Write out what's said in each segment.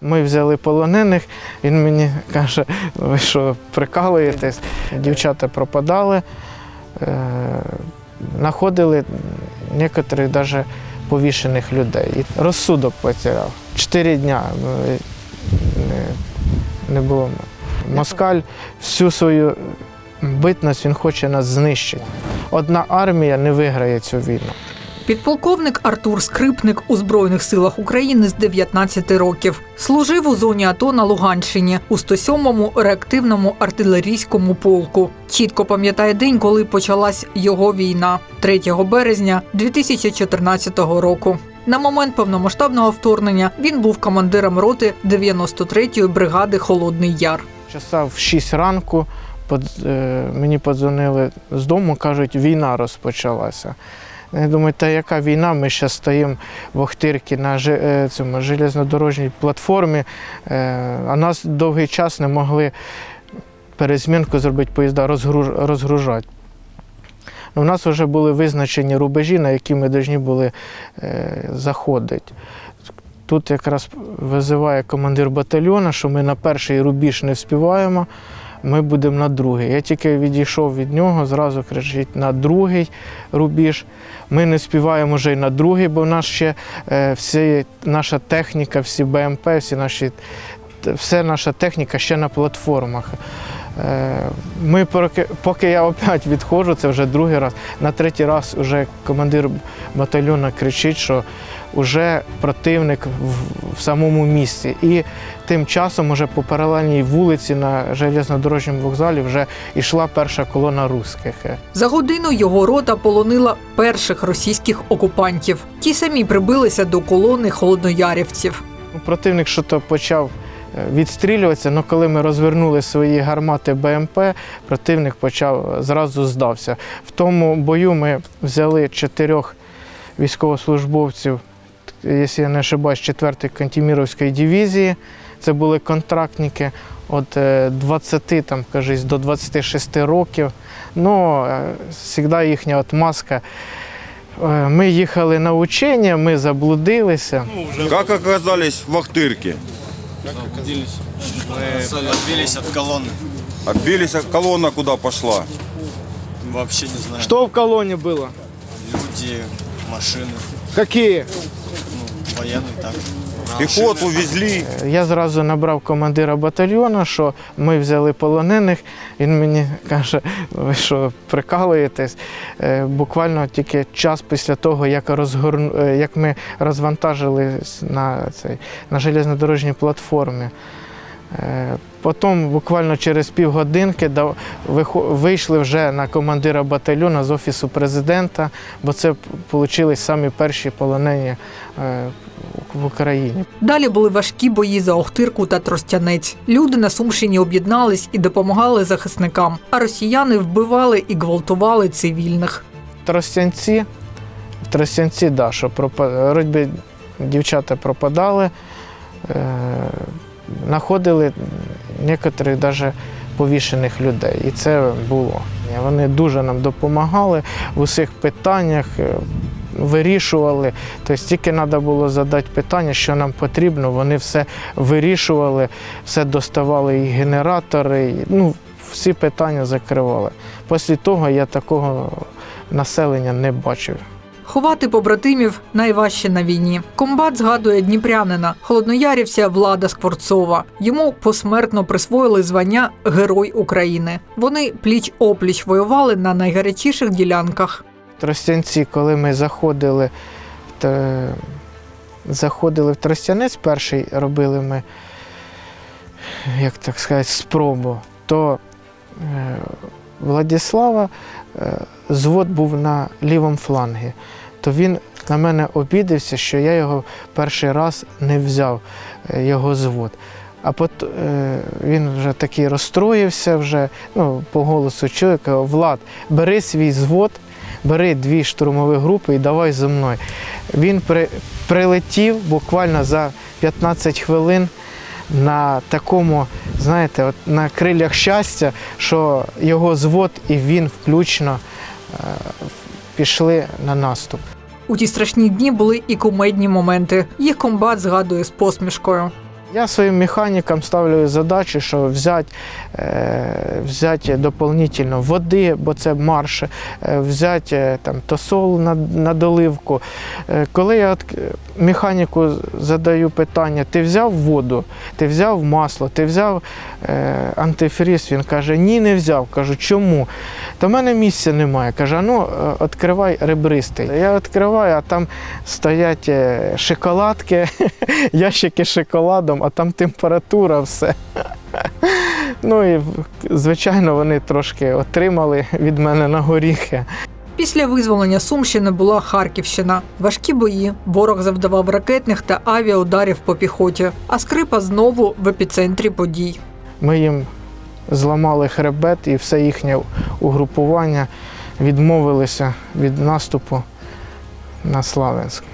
Ми взяли полонених, він мені каже, ви що, прикалуєтесь? Дівчата пропадали, е, знаходили некоторих навіть повішених людей. І розсудок потеряв. Чотири дня е, не було. Москаль всю свою битність він хоче нас знищити. Одна армія не виграє цю війну. Підполковник Артур Скрипник у Збройних силах України з 19 років. Служив у зоні АТО на Луганщині у 107-му реактивному артилерійському полку. Чітко пам'ятає день, коли почалась його війна 3 березня 2014 року. На момент повномасштабного вторгнення він був командиром роти 93-ї бригади Холодний Яр. Часа в 6 ранку е, мені подзвонили з дому, кажуть, війна розпочалася. Я думаю, та яка війна? Ми ще стоїмо в Охтирці на е, цьому железнодорожній платформі, е, а нас довгий час не могли перезмінку зробити поїзда, розгружати. Ну, У нас вже були визначені рубежі, на які ми повинні були е, заходити. Тут якраз визиває командир батальйону, що ми на перший рубіж не вспіваємо, ми будемо на другий. Я тільки відійшов від нього, зразу кричить на другий рубіж. Ми не співаємо вже й на другий, бо в нас ще е, всі, наша техніка, всі БМП, всі наші, все наша техніка ще на платформах. Е, Ми поки, я опять відходжу, це вже другий раз. На третій раз вже командир батальйону кричить, що вже противник в, в самому місці. І тим часом уже по паралельній вулиці на железнодорожньому вокзалі вже йшла перша колона русських. За годину його рота полонила перших російських окупантів. Ті самі прибилися до колони холодноярівців. Противник що то почав е, відстрілюватися, але коли ми розвернули свої гармати БМП, противник почав е, зразу здався. В тому бою ми взяли чотирьох військовослужбовців, якщо я не ошибаюсь, 4-ї Кантіміровської дивізії. Це були контрактники від е, 20 там, кажись, до 26 років. Ну, е, завжди їхня отмазка. Е, Ми їхали на учення, ми заблудилися. Как оказались в Ахтырке? Мы отбились от колонны. Отбились, а колонна куда пошла? Вообще не знаю. Что в колонне было? Люди, машины, Какие? Ну, так. Піхоту везли. Я зразу набрав командира батальйону, що ми взяли полонених. Він мені каже, ви що, прикалуєтесь? Е, Буквально тільки час після того, як, розгорну, е, як ми розвантажились на, цей, на железнодорожній платформі. Потім, буквально через півгодинки, вийшли вже на командира батальйону з офісу президента, бо це вийшли самі перші полонені е, в Україні. Далі були важкі бої за Охтирку та Тростянець. Люди на Сумщині об'єднались і допомагали захисникам, а росіяни вбивали і гвалтували цивільних. Тростянці, в Тростянці, да, що пропа- дівчата пропадали, е, знаходили некоторих навіть повішених людей. І це було. Вони дуже нам допомагали в усіх питаннях. е, Вирішували, тобто тільки треба було задати питання, що нам потрібно. Вони все вирішували, все доставали і генератори, і, ну, всі питання закривали. Після того я такого населення не бачив. Ховати побратимів найважче на війні. Комбат згадує дніпрянина, холодноярівця Влада Скворцова. Йому посмертно присвоїли звання Герой України. Вони пліч опліч воювали на найгарячіших ділянках. Тростянці, коли ми заходили в, заходили в Тростянець, перший робили ми, як так сказати, спробу, то Владислава е, звод був на лівому флангі, то він на мене обідався, що я його перший раз не взяв, е, його звод. А пот, е, він вже такий розстроївся, вже, ну, по голосу чоловіка, Влад, бери свій звод, бери дві штурмові групи і давай зі мною. Він при, прилетів буквально за 15 хвилин на такому, знаєте, от на крилях щастя, що його звод і він включно е, пішли на наступ. У ті страшні дні були і кумедні моменти. Їх комбат згадує з посмішкою. Я своїм механікам ставлю задачі, що взяти, е, взяти дополнительно води, бо це марш, е, взяти е, там, тосол на, на доливку. Е, коли я механіку задаю питання, ти взяв воду, ти взяв масло, ти взяв е, антифріз, він каже, ні, не взяв. Кажу, чому? Та в мене місця немає. Каже, ну е, відкривай ребристий. Я відкриваю, а там стоять е, шоколадки, ящики з шоколадом, а там температура, все. Ну і звичайно, вони трошки отримали від мене на горіхи. Після визволення Сумщини була Харківщина. Важкі бої. Ворог завдавав ракетних та авіаударів по піхоті, а скрипа знову в епіцентрі подій. Ми їм зламали хребет і все їхнє угрупування відмовилися від наступу на Славянськ.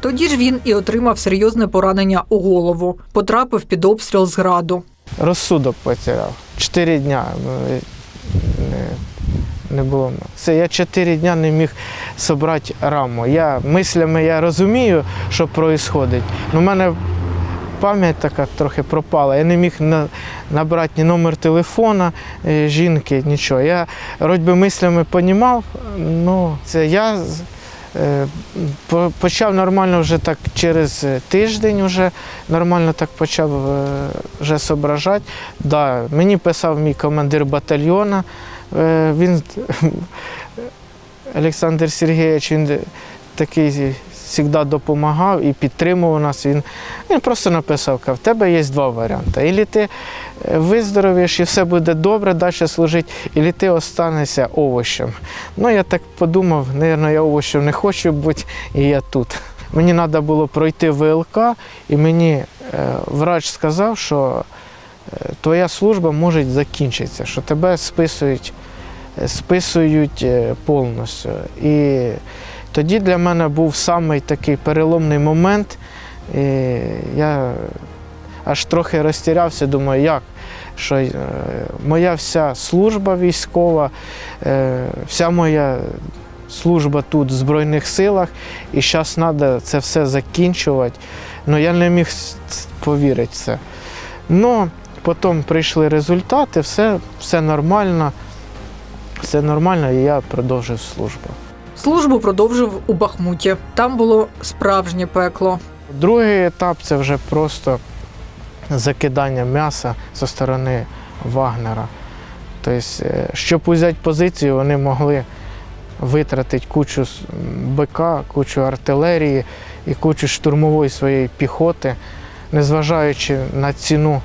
Тоді ж він і отримав серйозне поранення у голову, потрапив під обстріл з граду. Розсудок потеряв. Чотири дня е, не, було. Це я чотири дня не міг зібрати раму. Я мислями я розумію, що відбувається. але в мене пам'ять така трохи пропала. Я не міг на, набрати ні номер телефона е, жінки, нічого. Я би мислями розумів, ну це я. е, по- Почав нормально вже так через тиждень, вже нормально так почав е, вже зображати. Да, мені писав мій командир батальйону. Е, Він Олександр Сергійович, він такий завжди допомагав і підтримував нас. Він, він просто написав, в тебе є два варіанти. Ілі ти виздоровієш і все буде добре, далі служити, ілі ти останешся овощем. Ну, я так подумав, мабуть, я овощем не хочу бути, і я тут. Мені треба було пройти ВЛК, і мені е, врач сказав, що твоя служба може закінчитися, що тебе списують, е, списують е, повністю. І тоді для мене був самий такий переломний момент. І я аж трохи розтірявся, думаю, як? Що е, моя вся служба військова, е, вся моя служба тут в Збройних силах, і зараз треба це все закінчувати. Ну я не міг повірити в це. Ну, потім прийшли результати, все, все нормально, все нормально, і я продовжив службу. Службу продовжив у Бахмуті. Там було справжнє пекло. Другий етап це вже просто закидання м'яса зі сторони Вагнера. Тобто, щоб взяти позицію, вони могли витратити кучу БК, кучу артилерії і кучу штурмової своєї піхоти, незважаючи на ціну,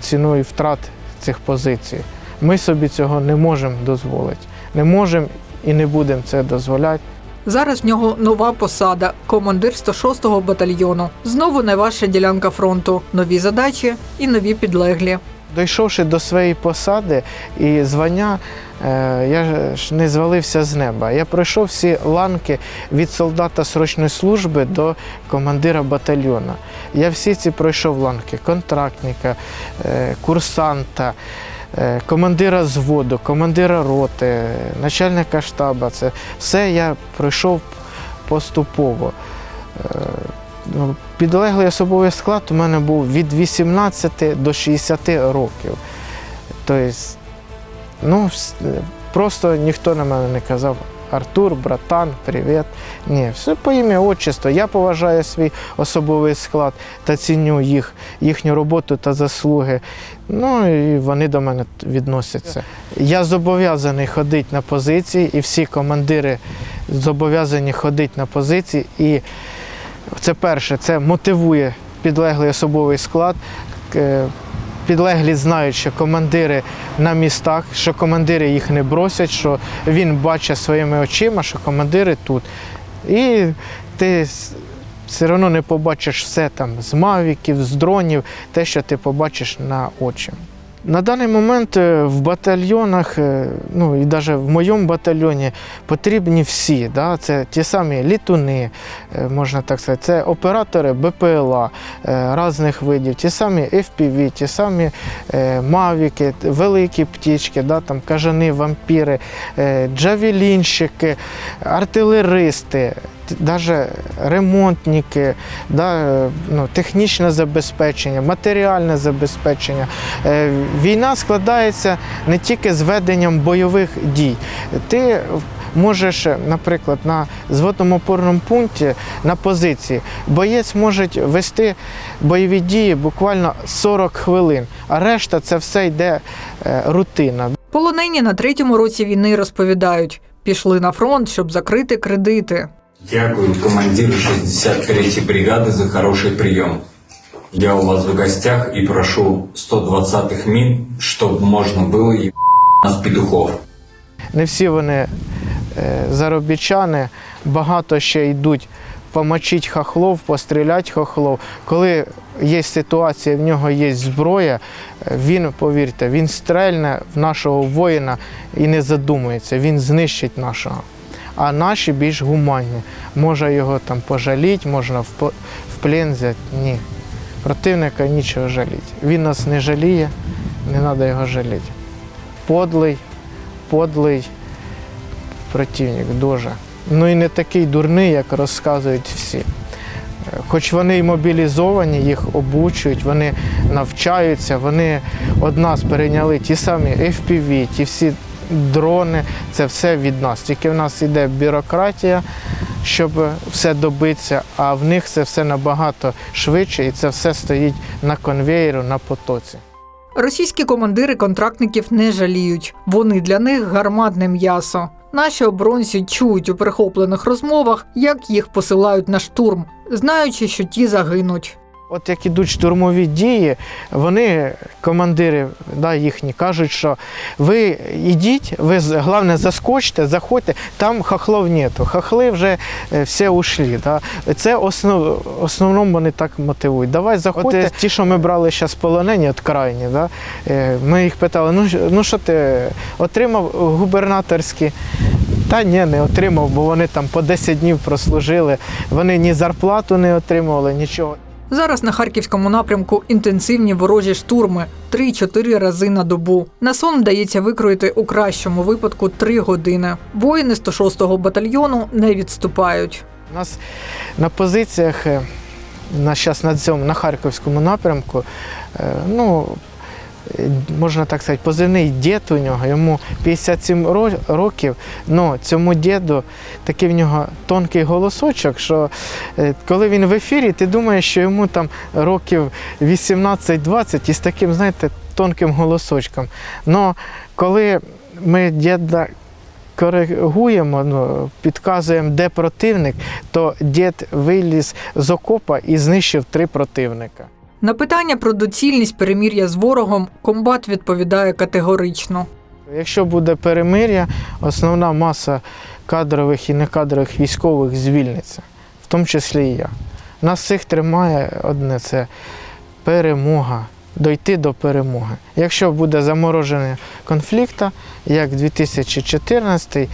ціну і втрат цих позицій. Ми собі цього не можемо дозволити. Не можемо і не будемо це дозволяти. Зараз в нього нова посада командир 106-го батальйону. Знову найважча ділянка фронту, нові задачі і нові підлеглі. Дійшовши до своєї посади і звання, е, я ж не звалився з неба. Я пройшов всі ланки від солдата срочної служби до командира батальйону. Я всі ці пройшов ланки контрактника, е, курсанта, е, командира зводу, командира роти, начальника штабу. Це все я пройшов поступово. Підлеглий особовий склад у мене був від 18 до 60 років. Тобто, ну, просто ніхто на мене не казав Артур, братан, привіт. Ні, все по ім'я отчество. Я поважаю свій особовий склад та ціню їх, їхню роботу та заслуги. Ну і вони до мене відносяться. Я зобов'язаний ходити на позиції, і всі командири зобов'язані ходити на позиції. І це перше, це мотивує підлеглий особовий склад. Е, Підлеглі знають, що командири на містах, що командири їх не бросять, що він бачить своїми очима, що командири тут. І ти все одно не побачиш все там з мавіків, з дронів, те, що ти побачиш на очі. На даний момент е, в батальйонах, е, ну і навіть в моєму батальйоні потрібні всі. Да? Це ті самі літуни, е, можна так сказати, це оператори БПЛА різних видів, ті самі FPV, ті самі мавіки, великі птічки, да? там кажани, вампіри, джавелінщики, артилеристи. Навіть ремонтники, да, ну, технічне забезпечення, матеріальне забезпечення. Е, Війна складається не тільки з веденням бойових дій. Ти можеш, наприклад, на зводному опорному пункті на позиції боєць може вести бойові дії буквально 40 хвилин, а решта це все йде е, рутина. Полонені на третьому році війни розповідають, пішли на фронт, щоб закрити кредити. Дякую командиру 63-й бригады за хороший прием. Я у вас в гостях и прошу 120-х мин, чтобы можно было ебать нас петухов. Не всі вони е, заробітчани, багато ще йдуть помочить хохлов, пострілять хохлов. Коли є ситуація, в нього є зброя, е, він, повірте, він стрельне в нашого воїна і не задумується, він знищить нашого. А наші більш гуманні. Може його там пожаліти, можна в плен взяти. Ні. Противника нічого жаліти. Він нас не жаліє, не треба його жаліти. Подлий, подлий противник дуже. Ну і не такий дурний, як розказують всі. Е, Хоч вони й мобілізовані, їх обучують, вони навчаються, вони од нас перейняли ті самі FPV, ті всі дрони, це все від нас. Тільки в нас йде бюрократія, щоб все добитися, а в них це все набагато швидше і це все стоїть на конвеєру, на потоці. Російські командири контрактників не жаліють. Вони для них гарматне м'ясо. Наші оборонці чують у перехоплених розмовах, як їх посилають на штурм, знаючи, що ті загинуть. От як ідуть штурмові дії, вони, командири да, їхні, кажуть, що ви йдіть, ви головне заскочте, заходьте, там хохлов нету. Хохли вже е, всі ушли. Да. Це основ, основному вони так мотивують. Давай заходьте. От, е, ті, що ми брали зараз полонені, от крайні, да, е, ми їх питали, ну, що- ну що ти отримав губернаторські? Та ні, не отримав, бо вони там по 10 днів прослужили. Вони ні зарплату не отримували, нічого. Зараз на харківському напрямку інтенсивні ворожі штурми 3-4 рази на добу. На сон вдається викроїти у кращому випадку 3 години. Воїни 106-го батальйону не відступають. У нас на позиціях е, на, щас на цьому на Харківському напрямку, е, ну, можна так сказати, позивний дід у нього, йому 57 років, ну цьому діду такий в нього тонкий голосочок, що е, коли він в ефірі, ти думаєш, що йому там років 18-20 із таким, знаєте, тонким голосочком. Но коли ми діда коригуємо, ну, підказуємо, де противник, то дід виліз з окопа і знищив три противника. На питання про доцільність перемір'я з ворогом комбат відповідає категорично. Якщо буде перемир'я, основна маса кадрових і некадрових військових звільниться, в тому числі і я. Нас всіх тримає одне це перемога, дойти до перемоги. Якщо буде заморожений конфлікт, як 2014, е,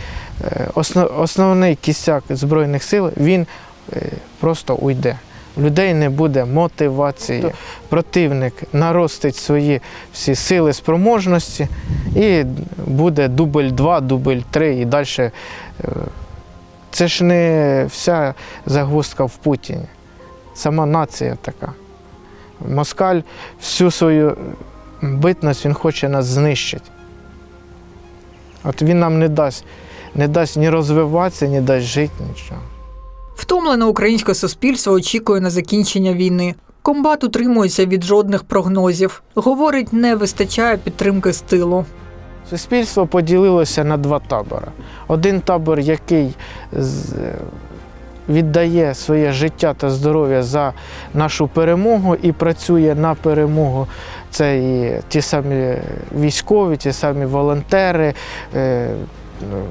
основний кістяк Збройних сил він е, просто уйде. У людей не буде мотивації. Противник наростить свої всі сили спроможності і буде дубль 2, дубль 3 і далі. Це ж не вся загвоздка в Путіні. Сама нація така. Москаль всю свою битність він хоче нас знищити. От він нам не дасть, не дасть ні розвиватися, ні дасть жити, нічого. Втомлене українське суспільство очікує на закінчення війни. Комбат утримується від жодних прогнозів. Говорить, не вистачає підтримки з тилу. Суспільство поділилося на два табори. Один табор, який віддає своє життя та здоров'я за нашу перемогу і працює на перемогу. Це і ті самі військові, ті самі волонтери, е, ну,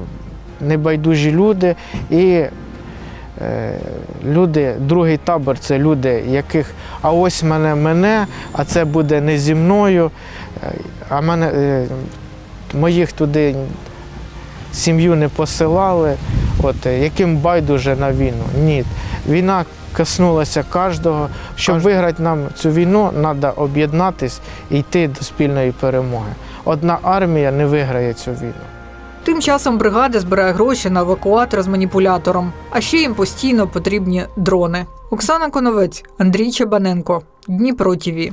небайдужі люди. І люди, другий табор це люди, яких а ось мене мене, а це буде не зі мною. е, А мене е, моїх туди сім'ю не посилали, от, е, яким байдуже на війну. Ні. Війна коснулася кожного. Щоб виграти нам цю війну, треба об'єднатись і йти до спільної перемоги. Одна армія не виграє цю війну. Тим часом бригада збирає гроші на евакуатор з маніпулятором, а ще їм постійно потрібні дрони. Оксана Коновець, Андрій Чебаненко, Дніпро ТІВІ.